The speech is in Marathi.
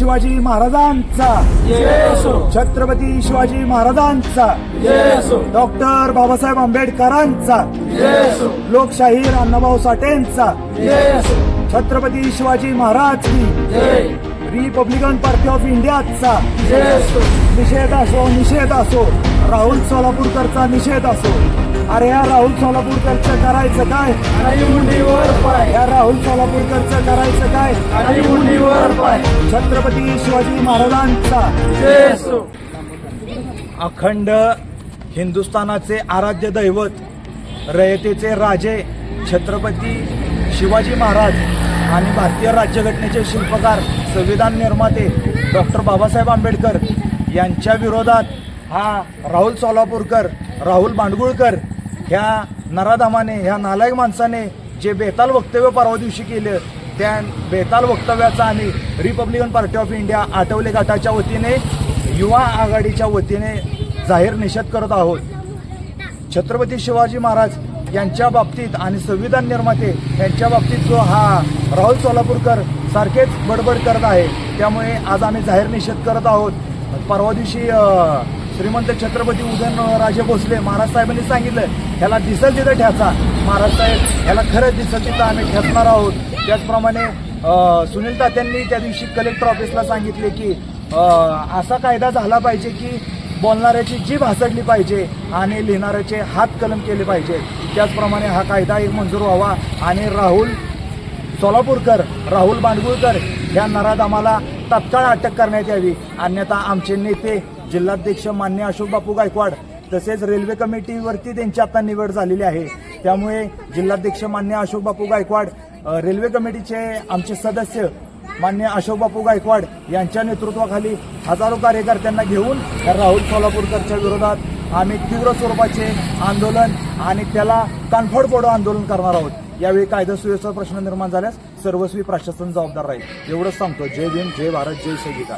शिवाजी महाराजांचा. छत्रपती शिवाजी महाराजांचा. डॉक्टर बाबासाहेब आंबेडकरांचा. लोकशाहीर अण्णाभाऊ साठेंचा. छत्रपती शिवाजी महाराज की. जय रिपब्लिकन पार्टी ऑफ इंडियाचा निषेध असो निषेध असो. राहुल सोलापूरकरचा निषेध असो. अरे या राहुल सोलापूरकरचं करायचं काय? पाय. या राहुल सोलापूरकरचं करायचं काय? पाय. छत्रपती शिवाजी महाराजांचा. अखंड हिंदुस्थानाचे आराध्य दैवत रयतेचे राजे छत्रपती शिवाजी महाराज. आणि भारतीय राज्यघटनेचे शिल्पकार संविधान निर्माते डॉक्टर बाबासाहेब आंबेडकर यांच्या विरोधात हा राहुल सोलापूरकर राहुल बांडगुळकर ह्या नराधामाने ह्या नालायक माणसाने जे बेताल वक्तव्य परवा दिवशी केलं त्या बेताल वक्तव्याचा आम्ही Republican Party of India Athawale गटाच्या वतीने युवा आघाडीच्या वतीने जाहीर निषेध करत आहोत. छत्रपती शिवाजी महाराज यांच्या बाबतीत आणि संविधान निर्माते यांच्या बाबतीत जो हा राहुल सोलापूरकर सारखेच बडबड करत आहे त्यामुळे आज आम्ही जाहीर निषेध करत आहोत. परवा दिवशी श्रीमंत छत्रपती उदयनराजे भोसले महाराज साहेबांनी सांगितलं ह्याला दिसल तिथं ठ्याचा महाराज साहेब ह्याला खरंच दिसल तिथं आम्ही ठेचणार आहोत. त्याचप्रमाणे सुनील तात्यांनी त्या दिवशी कलेक्टर ऑफिसला सांगितले की असा कायदा झाला पाहिजे की बोलणाऱ्याची जीभ हासडली पाहिजे आणि लिहिणाऱ्याचे हात कलम केले पाहिजे. त्याचप्रमाणे हा कायदा एक मंजूर व्हावा आणि राहुल सोलापूरकर राहुल बांडगुळकर या नराधामाला तत्काळ अटक करण्यात यावी. अन्यथा आमचे नेते जिल्हाध्यक्ष मान्य अशोक बापू गायकवाड तसेच रेल्वे कमिटीवरती त्यांची आता निवड झालेली आहे. त्यामुळे जिल्हाध्यक्ष मान्य अशोक बापू गायकवाड रेल्वे कमिटीचे आमचे सदस्य मान्य अशोक बापू गायकवाड यांच्या नेतृत्वाखाली हजारो कार्यकर्त्यांना घेऊन राहुल सोलापूरकरच्या विरोधात आम्ही तीव्र स्वरूपाचे आंदोलन आणि त्याला कानफड पोडो आंदोलन करणार आहोत. यावेळी कायदा सुव्यवस्था प्रश्न निर्माण झाल्यास सर्वस्वी प्रशासन जबाबदार राहील. एवढंच सांगतो. जय भीम जय भारत जय सैनिका.